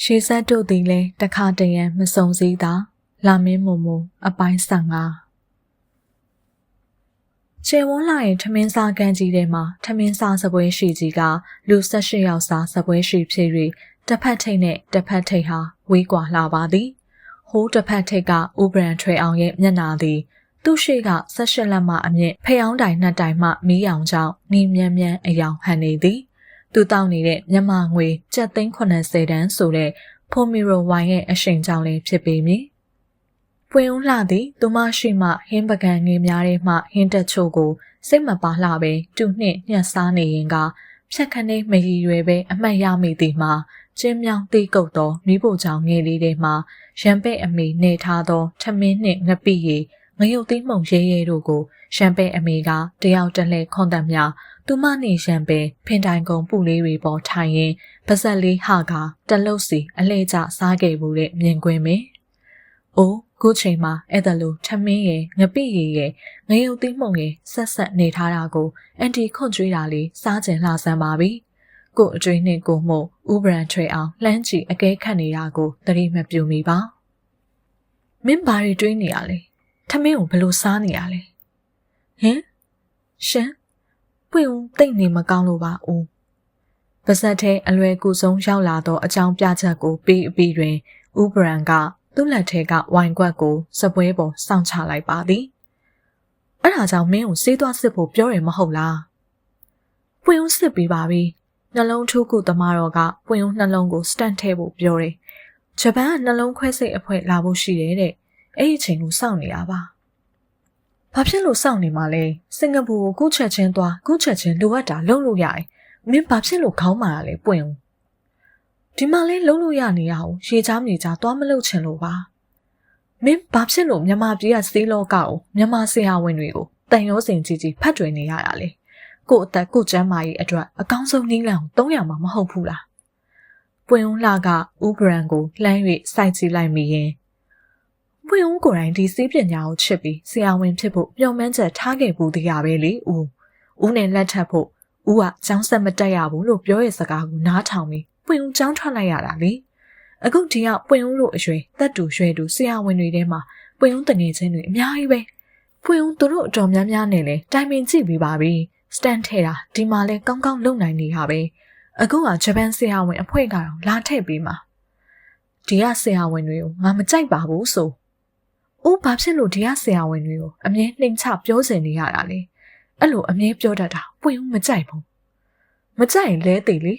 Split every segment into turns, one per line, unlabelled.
ရှေးဆက်တို့သည်လည်းတခါတရံမစုံစည်းသာလာမင်းမုံမုံအပိုင်း15ကျေဝန်းလာရင်ထမင်းစားကန်ကြီးထဲမှာထမင်းစားစပွဲရှိကြီးကလူ18ယောက်စားစပွဲရှိဖြစ်၍တစ်ဖက်ထိပ်နဲ့တစ်ဖက်ထိပ်ဟာဝေးကွာလာပါသည်ဟိုးတစ်ဖက်ထိပ်ကဥပရန်ထွေအောင်ရဲ့မျက်နာသည်သူ့ရှိက18လက်မှအမြင့်ဖျောင်းတိုင်နှစ်တိုင်မှမီးရောင်ကြောင့်နီးမြန်းမြန်းအယောင်ဟန်နေသည် သူတောက်နေတဲ့မြမငွေကျပ်သိန်း80တန်းဆိုတဲ့ဖိုမီရိုဝိုင်ရဲ့အရှိန်ကြောင့်လည်းဖြစ်ပေမည်ပွင့်ဦးလှသည်သူမရှိမှဟင်းပကံငယ်များထဲမှဟင်းတက်ချို့ကိုစိတ်မပါလှပဲတူနှင့်ညှက်စားနေရင်ကဖြက်ခနဲမရည်ရွယ်ပဲအမှတ်ရမိသည်မှာကျင်းမြောင်းတိကုတ်သောမိဖို့ချောင်ငယ်လေးထဲမှာရံပဲ့အမေနေထားသောထမင်းနှင့်ငပိရည်ငရုတ်သိမ်းမှုန်ရဲရဲတို့ကိုရံပဲ့အမေကတယောက်တလဲခွန်တတ်မြ သူမနေရံပဲဖင်တိုင်ကုံပူလေးတွေပေါ်ထိုင်ရင်ပါဇက်လေးဟာကတလုတ်စီအလှည့်ကျစားခဲ့ဘူးတဲ့မြင်ကွင်းပဲ။အိုးခုချိန်မှာအဲ့ဒါလိုထမင်းရဲ့ငပိရည်ရဲ့ငရုတ်သိမ်းမှုန်ရဲ့ဆက်ဆက်နေထားတာကိုအန်တီခွန့်ကြွေးတာလေးစားကျင်လှဆန်းပါပြီ။ကို့အကျွေးနဲ့ကိုမှုဥပရန်ထွေအောင်လှမ်းကြည့်အကဲခတ်နေတာကိုသတိမပြုမိပါ။မင်းဘာတွေတွေးနေရလဲ။ထမင်းကိုဘယ်လိုစားနေရလဲ။ဟင်ရှင် ပွင့်ဦးတိတ်နေမကောင်းလို့ပါဦးပါဇက်ထဲအလွယ်ကူဆုံးရောက်လာသောအကြောင်းပြချက်ကိုပြီးအပြီးတွင်ဥပရန်ကသူ့လက်ထဲကဝိုင်ကွက်ကိုစပွဲပေါ်စောင့်ချလိုက်ပါသည်အဲ့ဒါကြောင့်မင်းကိုစေးသွားစစ်ဖို့ပြောရမဟုတ်လားပွင့်ဦးစစ်ပြီးပါပြီနှလုံးထိုးကုသမားတော်ကပွင့်ဦးနှလုံးကိုစတန့်ထဲဖို့ပြောတယ်ဂျပန်ကနှလုံးခွဲစိတ်အဖွဲ့လာဖို့ရှိတယ်တဲ့အဲ့ဒီအချိန်ကိုစောင့်နေတာပါ။ ဘာဖြစ်လို့စောင့်နေမှလဲ။စင်ကာပူကိုကုချက်ချင်းသွားကုချက်ချင်းလိုအပ်တာလုပ်လို့ရတယ်။မင်းဘာဖြစ်လို့ခေါင်းမာရလဲပွင့်ဦး။ဒီမှာလဲလုပ်လို့ရနေရအောင်ရေချားမြေချားသွားမလုပ်ချင်လို့ပါ။မင်းဘာဖြစ်လို့မြန်မာပြည်ကစေးလောကကိုမြန်မာဆရာဝန်တွေကိုတန်ရောစင်ကြီးကြီးဖတ်တွင်နေရတာလဲ။ကို့အသက်ကို့ကျမ်းမာရေးအတွက်အကောင်းဆုံးနည်းလမ်းကို300မှာမဟုတ်ဘူးလား။ပွင့်ဦးလှကဥပရန်ကိုလှမ်း၍စိုက်ကြည့်လိုက်မိရင် ပွင့်ဦးကိုယ်တိုင်ဒီစေးပညာကိုချစ်ပြီးဆရာဝန်ဖြစ်ဖို့မျှော်မှန်းချက်ထားခဲ့ဘူးတရားပဲလေဦးဦးနဲ့လက်ထပ်ဖို့ဦးကចောင်းဆက်မတက်ရဘူးလို့ပြောရဲ့စကားကိုနားထောင်ပြီးပွင့်ဦးចောင်းထွက်လိုက်ရတာလေအခုဒီကပွင့်ဦးတို့အရွယ်တက်တူရွယ်တူဆရာဝန်တွေထဲမှာပွင့်ဦးတငယ်ချင်းတွေအများကြီးပဲပွင့်ဦးတို့အတော်များများနဲ့လဲတိုင်ပင်ကြည့်ပြီးပါပြီစတန်ထဲတာဒီမှာလဲကောင်းကောင်းလုပ်နိုင်နေတာပဲအခုကဂျပန်ဆရာဝန်အဖွဲ့ကတော့လာထည့်ပြီးမှာဒီကဆရာဝန်တွေကိုငါမကြိုက်ပါဘူးဆို။ အိုးဘာဖြစ်လို့ဒီကဆရာဝန်တွေကိုအမြဲနှိမ်ချပြောစင်နေရတာလဲ။အဲ့လိုအမြဲပြောတတ်တာပွင့်ဦးမကြိုက်ဘူး။မကြိုက်ရင်လဲသိလေ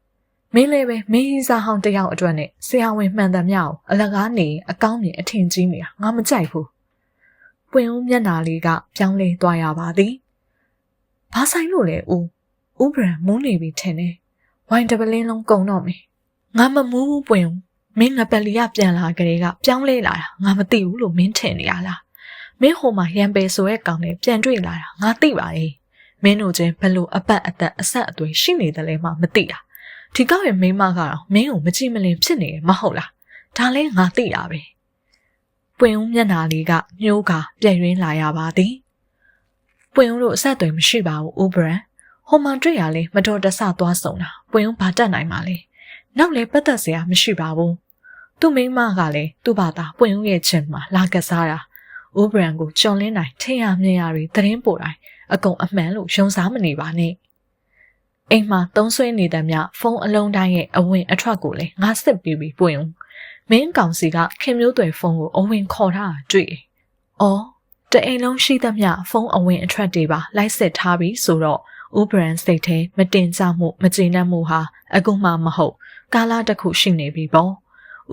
။မင်းလည်းပဲမင်းကြီးစားဟောင်းတယောက်အတွက်နဲ့ဆရာဝန်မှန်တယ်မြောက်အလကားနေအကောင်းမြင်အထင်ကြီးနေတာငါမကြိုက်ဘူး။ပွင့်ဦးမျက်နာလေးကပြောင်းလဲသွားရပါသည်။ဘာဆိုင်လို့လဲဦး။ဦးဘရန်မူးနေပြီထင်တယ်။ဝိုင်းတပလင်းလုံးကုံတော့မယ်။ငါမမူးဘူးပွင့်ဦး မင်းငပလီကပြန်လာကြတဲ့ကပြောင်းလဲလာတာငါမသိဘူးလို့မင်းထင်နေရလားမင်းဟိုမှာရံပယ်ဆိုတဲ့ကောင်နဲ့ပြန်တွေ့လာတာငါသိပါရဲ့မင်းတို့ချင်းဘလို့အပတ်အသက်အဆက်အသွယ်ရှိနေတယ်လဲမှမသိတာဒီကောက်ရဲ့မိမကတော့မင်းကိုမကြည့်မလင်ဖြစ်နေတယ်မဟုတ်လားဒါလဲငါသိတာပဲပွင့်ဦးမျက်နာလေးကညှိုးကပြည့်ရင်းလာရပါသည်ပွင့်ဦးတို့အဆက်အသွယ်မရှိပါဘူးအိုဘရန်ဟိုမှာတွေ့ရလဲမတော်တဆသွားဆုံတာပွင့်ဦးဘာတက်နိုင်မှာလဲ နောက်လည်းပတ်သက်စရာမရှိပါဘူးသူ့မိန်းမကလည်းသူ့ဘာသာပွင့်ဦးရဲ့ချင်းမှာလာကစားတာအိုးဘရန်ကိုကြုံလင်းတိုင်းထင်ရမြင်ရတွေသတင်းပို့တိုင်းအကုန်အမှန်လို့ယုံစားမနေပါနဲ့အိမ်မှာသုံးဆွဲနေတဲ့မြဖုန်းအလုံးတိုင်းရဲ့အဝင်အထွက်ကိုလည်းငါစစ်ပြီးပြီးပွင့်ဦးမင်းကောင်စီကခင်မျိုးတွေဖုန်းကိုအဝင်ခေါ်ထားတာတွေ့တယ်။အော်တအိမ်လုံးရှိသမျှဖုန်းအဝင်အထွက်တွေပါလိုက်စစ်ထားပြီးဆိုတော့ဥပရန်စိတ်ထဲမတင်ကြမှုမကျေနပ်မှုဟာအခုမှမဟုတ် ကာလတစ်ခုရှိနေပြီပေါ့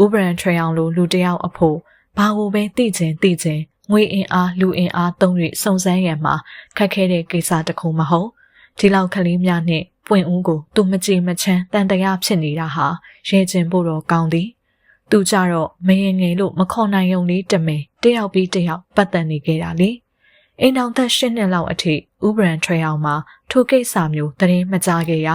ဥပရန်ထွေအောင်လိုလူတယောက်အဖို့ဘာကိုပဲသိချင်းသိချင်းငွေအင်အားလူအင်အားသုံး၍စုံစမ်းရန်မှာခက်ခဲတဲ့ကိစ္စတစ်ခုမဟုတ်ဒီလောက်ကလေးများနဲ့ပွင့်ဦးကိုသူမကြည်မချမ်းတန်တရားဖြစ်နေတာဟာရဲကျင်ဖို့တော့ကောင်းသည်သူကြတော့မရင်ငယ်လို့မခေါ်နိုင်ုံလေးတမင်တယောက်ပြီးတယောက်ပတ်သက်နေခဲ့တာလေအိမ်တော်သက်ရှင်းနှစ်လောက်အထိဥပရန်ထွေအောင်မှာထိုကိစ္စမျိုးတရင်မကြခဲ့ရ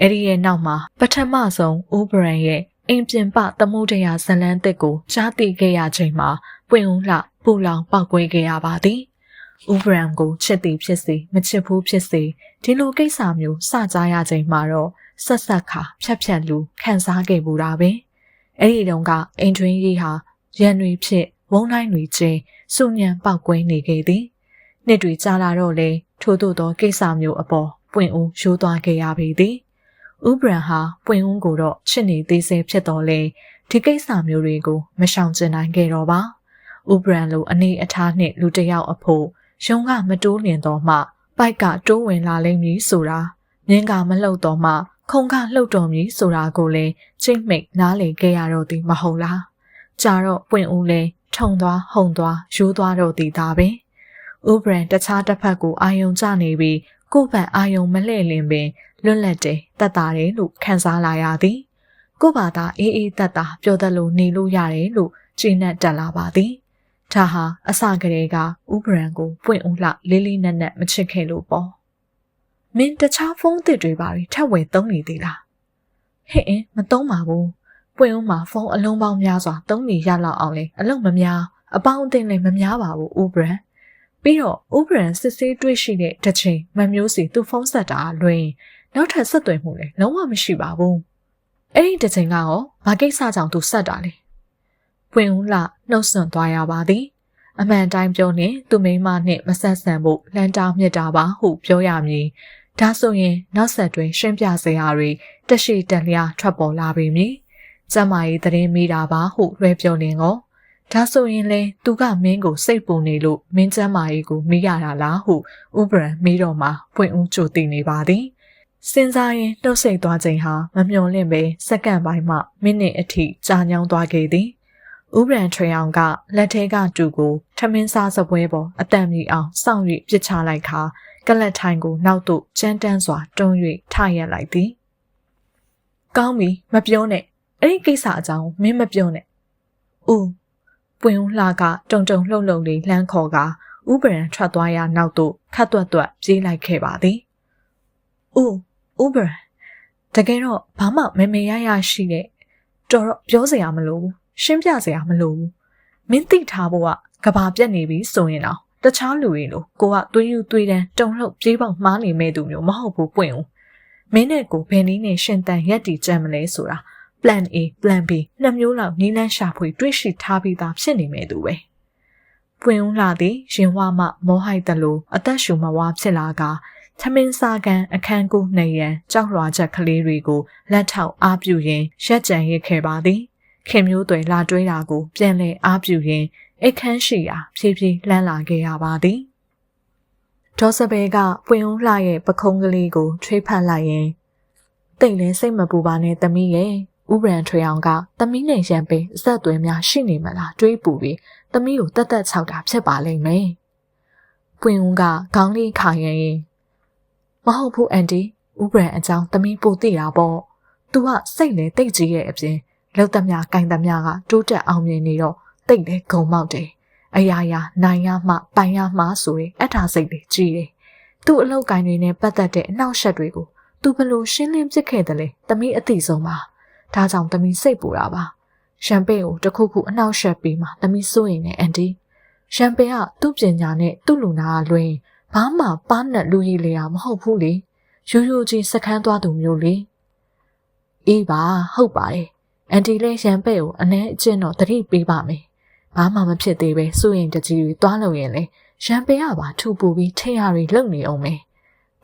အဲ့ဒီရဲ့နောက်မှာပထမဆုံးဥပရန်ရဲ့အိမ်ပြင်ပသမုဒ္ဒရာဇလန်းတစ်ကိုကြားသိခဲ့ရချိန်မှာပွင့်ဦးလှပူလောင်ပောက်ကွဲခဲ့ရပါသည်ဥပရန်ကိုချစ်သည်ဖြစ်စေမချစ်ဘူးဖြစ်စေဒီလိုကိစ္စမျိုးစကြားရချိန်မှာတော့ဆက်ဆက်ခါဖြတ်ဖြတ်လူခံစားခဲ့ပူတာပဲအဲ့ဒီတုန်းကအင်တွင်းကြီးဟာရန်တွေဖြစ်ဝုန်းတိုင်းတွေချင်းစုညံပောက်ကွဲနေခဲ့သည်နှစ်တွေကြာလာတော့လေထို့သို့သောကိစ္စမျိုးအပေါ်ပွင့်ဦးရိုးသွားခဲ့ရပေသည် ဥပရန်ဟာပွင့်ဦးကိုတော့ချစ်နေသေးစေဖြစ်တော်လေဒီကိစ္စမျိုးတွေကိုမရှောင်ကျဉ်နိုင်ခဲ့တော့ပါဥပရန်လိုအနေအထားနှင့်လူတစ်ယောက်အဖို့ရုံကမတိုးလျင်တော့မှပိုက်ကတိုးဝင်လာလိမ့်မည်ဆိုတာမြင်းကမလှုပ်တော့မှခုံကလှုပ်တော်မည်ဆိုတာကိုလည်းချိတ်မိတ်နားလည်ခဲ့ရတော့သည်မဟုတ်လားကြာတော့ပွင့်ဦးလဲထုံသွားဟုန်သွားရိုးသွားတော့သည်ဒါပဲဥပရန်တခြားတစ်ဖက်ကိုအာယုံကျနေပြီးကိုယ့်ဘက်အာယုံမလှည့်လင်ပင် လွတ်လပ်တယ်တတ်တာတယ်လို့ခံစားလာရသည်ကိုယ့်ဘာသာအေးအေးတတ်တာပြောတတ်လို့နေလို့ရတယ်လို့ကျင့်နဲ့တက်လာပါသည်ဒါဟာအစကတည်းကဥပရန်ကိုပွင့်ဦးလှလေးလေးနက်နက်မချစ်ခဲ့လို့ပေါ့မင်းတခြားဖုန်းသစ်တွေပါထပ်ဝယ်သုံးနေသေးလားဟဲ့အင်းမသုံးပါဘူးပွင့်ဦးမှာဖုန်းအလုံးပေါင်းများစွာသုံးနေရလောက်အောင်လေအလုံးမများအပေါင်းအသင်းလည်းမများပါဘူးဥပရန်ပြီးတော့ဥပရန်စစ်ဆေးတွေ့ရှိတဲ့တစ်ချိန်မမျိုးစီသူ့ဖုန်းဆက်တာလွင် နောက်ထပ်ဆက်သွယ်မှုလည်းလုံးဝမရှိပါဘူးအဲ့ဒီတစ်ချိန်ကရောဘာကိစ္စကြောင့်သူဆက်တာလဲပွင့်ဦးလှနှုတ်ဆက်သွားရပါသည်အမှန်တိုင်းပြောရင်သူမိမနဲ့မဆက်ဆံဖို့လန်တာမြစ်တာပါဟုပြောရမည်ဒါဆိုရင်နောက်ဆက်တွင်ရှင်းပြစရာတွေတရှိတလျာထွက်ပေါ်လာပြီမည်ကျမကြီးသတင်းမိတာပါဟုလွှဲပြောလင်ကိုဒါဆိုရင်လေသူကမင်းကိုစိတ်ပူနေလို့မင်းကျမ်းမာရေးကိုမိရတာလားဟုဥပရံမိတော့မှပွင့်ဦးကြိုတည်နေပါသည် စဉ်းစားရင်နှုတ်ဆက်သွားချိန်ဟာမမျှော်လင့်ပဲစက္ကန့်ပိုင်းမှမိနစ်အထိကြာညောင်းသွားခဲ့သည်ဥပရံထွေအောင်ကလက်ထဲကတူကိုထမင်းစားစပွဲပေါ်အတန်မြည်အောင်စောင့်၍ပြစ်ချလိုက်ခါကလတ်ထိုင်ကိုနောက်သို့ကျန်းတန်းစွာတွန်း၍ထရက်လိုက်သည်ကောင်းပြီမပြောနဲ့အဲ့ဒီကိစ္စအကြောင်းမင်းမပြောနဲ့ဦးပွင့်ဦးလှကတုံတုံလှုပ်လှုပ်လေးလှမ်းခေါ်ကဥပရံထွက်သွားရနောက်သို့ခတ်တွတ်တွတ်ပြေးလိုက်ခဲ့ပါသည်ဦး ဥပရံတကယ်တော့ဘာမှမမေရရရှိတဲ့တော်တော့ပြောစရာမလိုဘူးရှင်းပြစရာမလိုဘူးမင်းသိထားဖို့ကကဘာပြက်နေပြီဆိုရင်တော့တခြားလူတွေလိုကိုကသွေးယူသွေးတန်းတုံလှုပ်ပြေးပေါက်မှားနေမဲ့သူမျိုးမဟုတ်ဘူးပွင့်ဦးမင်းနဲ့ကိုဘယ်နည်းနဲ့ရှင်တန်ရက်တီကြံမလဲဆိုတာ plan A plan B နှစ်မျိုးလောက်နီးလန်းရှာဖွေတွေးရှိထားပြီးသားဖြစ်နေမဲ့သူပဲပွင့်ဦးလာသည်ရင်ဝမှမောဟိုက်တလို့အသက်ရှူမဝါဖြစ်လာက သမင်းစာကန်အခန်းကူနှရန်ကြောက်ရွာချက်ကလေးတွေကိုလက်ထောက်အားပြုရင်းရက်ကြံရစ်ခဲ့ပါသည်ခင်မျိုးတွေလာတွေးတာကို ပြန်လဲအားပြုရင်းအိတ်ခမ်းရှိရာဖြည်းဖြည်းလှမ်းလာခဲ့ရပါသည်ဒေါ်စပယ်ကပွင့်ဦးလှရဲ့ပခုံးကလေးကိုထွေးဖက်လိုက်ရင်တိတ်လဲစိတ်မပူပါနဲ့သမီးရဲ့ဥပရန်ထွေအောင်ကသမီးနဲ့ရံပင်အဆက်အသွယ်များရှိနေမလားတွေးပူပြီးသမီးကိုတက်တက်ချောက်တာဖြစ်ပါလိမ့်မယ်ပွင့်ဦးကခေါင်းလေးခါရင် မဟုတ်ဘူးအန်တီဥပရန်အကြောင်းသမီးပိုသိတာပေါ့။ "तू ကစိတ်နဲ့တိတ်ကြီးရဲ့အပြင်လောက်သမျှ၊ကင်သမျှကတိုးတက်အောင်မြင်နေတော့တိတ်လည်းဂုံမောက်တယ်။အရာရာနိုင်ရမှပိုင်ရမှဆိုရင်အထာစိတ်တွေကြီးတယ်။ "तू အလောက်ကင်တွေနဲ့ပတ်သက်တဲ့အနောက်ရှက်တွေကို तू ဘလို့ရှင်းလင်းပစ်ခဲ့တယ်လေ။သမီးအသိဆုံးပါ။ဒါကြောင့်သမီးစိတ်ပူတာပါ။ရှမ်ပိန်ကိုတခုခုအနောက်ရှက်ပြီးမှသမီးစိုးရင်နဲ့အန်တီရှမ်ပိန်ကသူ့ပညာနဲ့သူ့လူနာကလွင် ဘာမှပါနဲ့လူကြီးလေရမဟုတ်ဘူးလေရိုးရိုးချင်းစခန်းသွားသူမျိုးလေအေးပါဟုတ်ပါတယ်အန်တီလေးရန်ပဲ့ကိုအနှဲအကျင့်တော့တတိပေးပါမယ်ဘာမှမဖြစ်သေးပဲစိုးရင်တကြီးတွေသွားလို့ရင်လေရန်ပဲ့ကပါထူပူပြီးထိရတွေလုံနေအောင်မယ်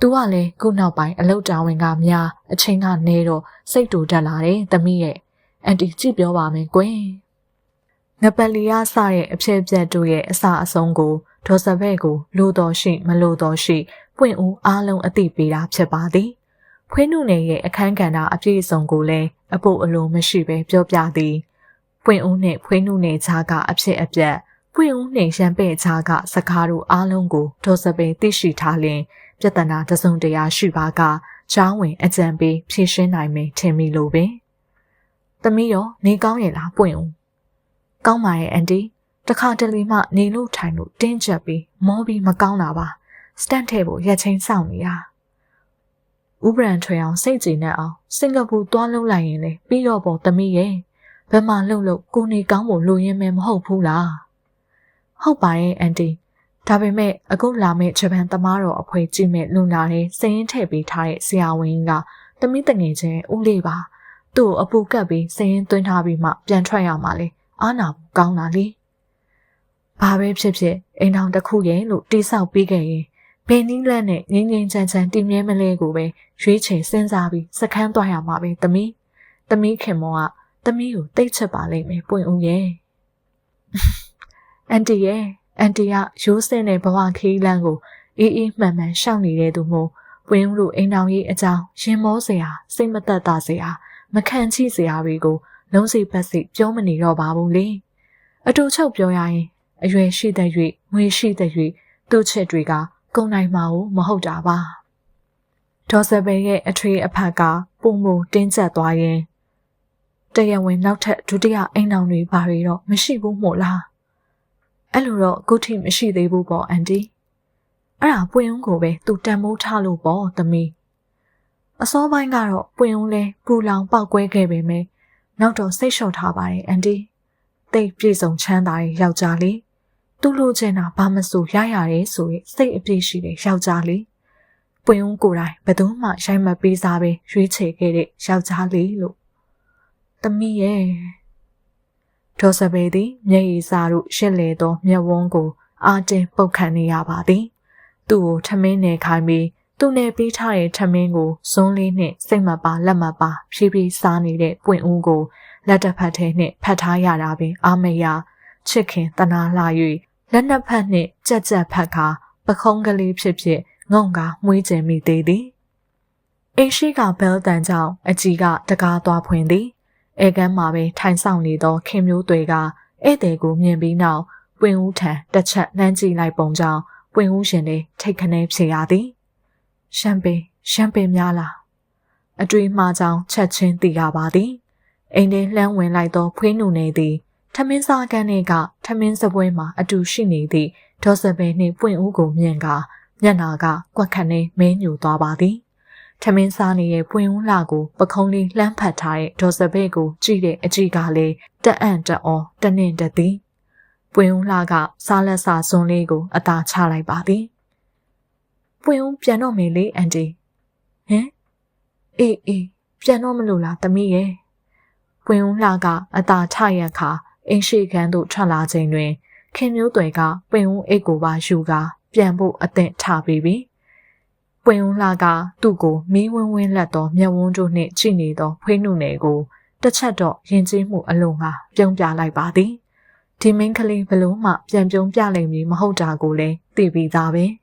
သူကလည်းခုနောက်ပိုင်းအလောက်တာဝန်ကများအချိန်ကနေတော့စိတ်တူတက်လာတယ်သမီးရဲ့အန်တီကြည့်ပြောပါမယ်ကွယ် ငပလီယာစရဲ့အဖြစ်ပြက်တို့ရဲ့အစအဆုံးကိုဒေါ်စပဲ့ကိုလိုတော်ရှိမလိုတော်ရှိပွင့်ဦးအားလုံးအသိပေးတာဖြစ်ပါသည်ဖွေးနုနယ်ရဲ့အခန်းကဏ္ဍအပြည့်အစုံကိုလည်းအဖို့အလိုမရှိဘဲပြောပြသည်ပွင့်ဦးနှင့်ဖွေးနုနယ်ခြားကအဖြစ်အပျက်ပွင့်ဦးနှင့်ရန်ပဲ့ခြားကစကားတို့အားလုံးကိုဒေါ်စပယ်သိရှိထားလျင်ပြဿနာတစုံတရာရှိပါကချောင်းဝင်အကြံပေးဖြေရှင်းနိုင်မယ်ထင်မိလို့ပင်သမီးရောနေကောင်းရဲ့လားပွင့်ဦး ကောင်းပါရဲ့အန်တီတခါတလေမှနေလို့ထိုင်လို့တင်းကျပ်ပြီးမောပြီးမကောင်းတာပါစတန့်ထဲကိုရက်ချင်းစောင့်နေရဥပရန်ထွေအောင်စိတ်ကြည်နဲ့အောင်စင်ကာပူသွားလုံးလိုက်ရင်လေပြီးတော့ပေါ်သမီးရဲ့ဘယ်မှာလှုပ်လို့ကိုနေကောင်းဖို့လိုရင်းမဲမဟုတ်ဘူးလားဟုတ်ပါရဲ့အန်တီဒါပေမဲ့အခုလာမယ့်ဂျပန်သမားတော်အဖွဲကြည့်မဲ့လူနာတွေစည်ရင်ထည့်ပေးထားတဲ့ဆရာဝန်ကသမီးတငယ်ချင်းဦးလေးပါ သူ့ကိုအပူကပ်ပြီးစရင်သွင်းထားပြီးမှပြန်ထွက်ရမှာလေ အားနာဘူးကောင်းတာလေဘာပဲဖြစ်ဖြစ်အိမ်ထောင်တစ်ခုရဲ့လို့တိဆောက်ပြီးခဲ့ရင်ဘယ်နည်းလမ်းနဲ့ငင်းငင်းချမ်းချမ်းတည်မြဲမလဲကိုပဲရွေးချယ်စဉ်းစားပြီးစခန်းသွားရမှာပဲသမီးသမီးခင်မောကသမီးကိုတိတ်ချက်ပါလိမ့်မယ်ပွင့်ဦးရဲ့အန်တီရဲ့အန်တီကရိုးစင်းတဲ့ဘဝခီးလန်းကိုအေးအေးမှန်မှန်ရှောင်နေတဲ့သူမို့ပွင့်ဦးလိုအိမ်တော်ကြီးအကြောင်းရင်မောစရာစိတ်မသက်သာစရာမခံချိစရာတွေကို လုံးစိပတ်စိပြောမနေတော့ပါဘူးလေအတူချုပ်ပြောရရင်အရွယ်ရှိတဲ့၍ငွေရှိတဲ့၍သူ့ချက်တွေကကုန်နိုင်မှာမဟုတ်တာပါဒေါ်စပယ်ရဲ့အထွေအဖက်ကပုံမတင်းကျပ်သွားရင်တရားဝင်နောက်ထပ်ဒုတိယအိမ်အောင်တွေဘာတွေတော့မရှိဘူးမို့လားအဲ့လိုတော့အခုထိမရှိသေးဘူးပေါ့အန်တီအဲ့ဒါပွင့်ဦးကိုပဲသူတန်မိုးထားလို့ပေါ့သမီးအစောပိုင်းကတော့ပွင့်ဦးလဲပူလောင်ပောက်ကွဲခဲ့ပေမဲ့ နောက်တော့စိတ်လျှော့ထားပါတယ်အန်တီတိတ်ပြေဆုံးချမ်းသာရဲ့ယောက်ျားလေးသူ့လိုချင်တာဘာမဆိုရရတယ်ဆိုရင်စိတ်အပြည့်ရှိတဲ့ယောက်ျားလေးပွင့်ဦးကိုယ်တိုင်ဘယ်သူမှရိုက်မပေးစားပဲရွေးချယ်ခဲ့တဲ့ယောက်ျားလေးလို့သမီးရဲ့ဒေါ်စပယ်သည်မျက်ရည်စာတို့ရှစ်လေသောမျက်ဝန်းကိုအာတင်ပုတ်ခတ်နေရပါသည် သူ့ကိုထမင်းနယ်ခိုင်းပြီး သူ့နဲ့ပေးထားတဲ့ထမင်းကိုဇွန်းလေးနဲ့စိတ်မပါလက်မပါဖြည်းဖြည်းစားနေတဲ့ပွင့်ဦးကိုလက်တစ်ဖက်ထဲနဲ့ဖတ်ထားရတာပင်အာမရချစ်ခင်တနာလှ၍လက်နှစ်ဖက်နှင့်ကြက်ကြက်ဖက်ခါပခုံးကလေးဖြစ်ဖြစ်ငုံကမွေးကျင်မိသေးသည်အိရှိကဘဲလ်တန်ကြောင့်အကြီးကတကားသွားဖွင့်သည်အဲကမ်းမှာပဲထိုင်ဆောင်နေသောခင်မျိုးတွေကဧည့်သည်ကိုမြင်ပြီးနောက်ပွင့်ဦးထံတစ်ချက်နှမ်းကြည့်လိုက်ပုံကြောင့်ပွင့်ဦးရှင်လေးထိတ်ခနဲဖြစ်ရသည် ရှမ်ပိန်ရှမ်ပိန်များလားအတွေ့မှားကြောင့်ချက်ချင်းသိရပါသည်အိမ်ထဲလှမ်းဝင်လိုက်သောဖွေးနုနေသည်ထမင်းစားကန်းတွေကထမင်းစပွဲမှာအတူရှိနေသည့်ဒေါ်စပယ်နှင့်ပွင့်ဦးကိုမြင်ကမျက်နာကကွက်ခတ်နေမင်းညူသွားပါသည်ထမင်းစားနေတဲ့ပွင့်ဦးလှကိုပခုံးလေးလှမ်းဖတ်ထားတဲ့ဒေါ်စပယ်ကိုကြည့်တဲ့အကြည့်ကလည်းတအံ့တအောတနှင့်တသည်ပွင့်ဦးလှကစားလက်စာစွန်းလေးကိုအသာချလိုက်ပါသည် ပွင့်ဦးပြန်တော့မေလေအန်တီဟင်အေးအေးပြန်တော့မလို့လားသမီးရဲ့ပွင့်ဦးလှကအသာထရခါအင်းရှိခန်းသို့ထွက်လာချိန်တွင် ခင်မျိုးတွေကပွင့်ဦးအိတ်ကိုပါယူကာပြန်ဖို့အသင့်ထပြီးပြီပွင့်ဦးလှကသူ့ကိုမီးဝင်းဝင်းလက်သောမျက်ဝန်းတို့နှင့်ကြည့်နေသောဖွေးနှုနယ်ကိုတစ်ချက်တော့ရင်ကျေးမှုအလုံးဟာပြုံးပြလိုက်ပါသည်ဒီမင်းကလေးဘလို့မှပြန်ပြုံးပြလိမ့်မည်မဟုတ်တာကိုလည်းသိပြီးသားပဲ။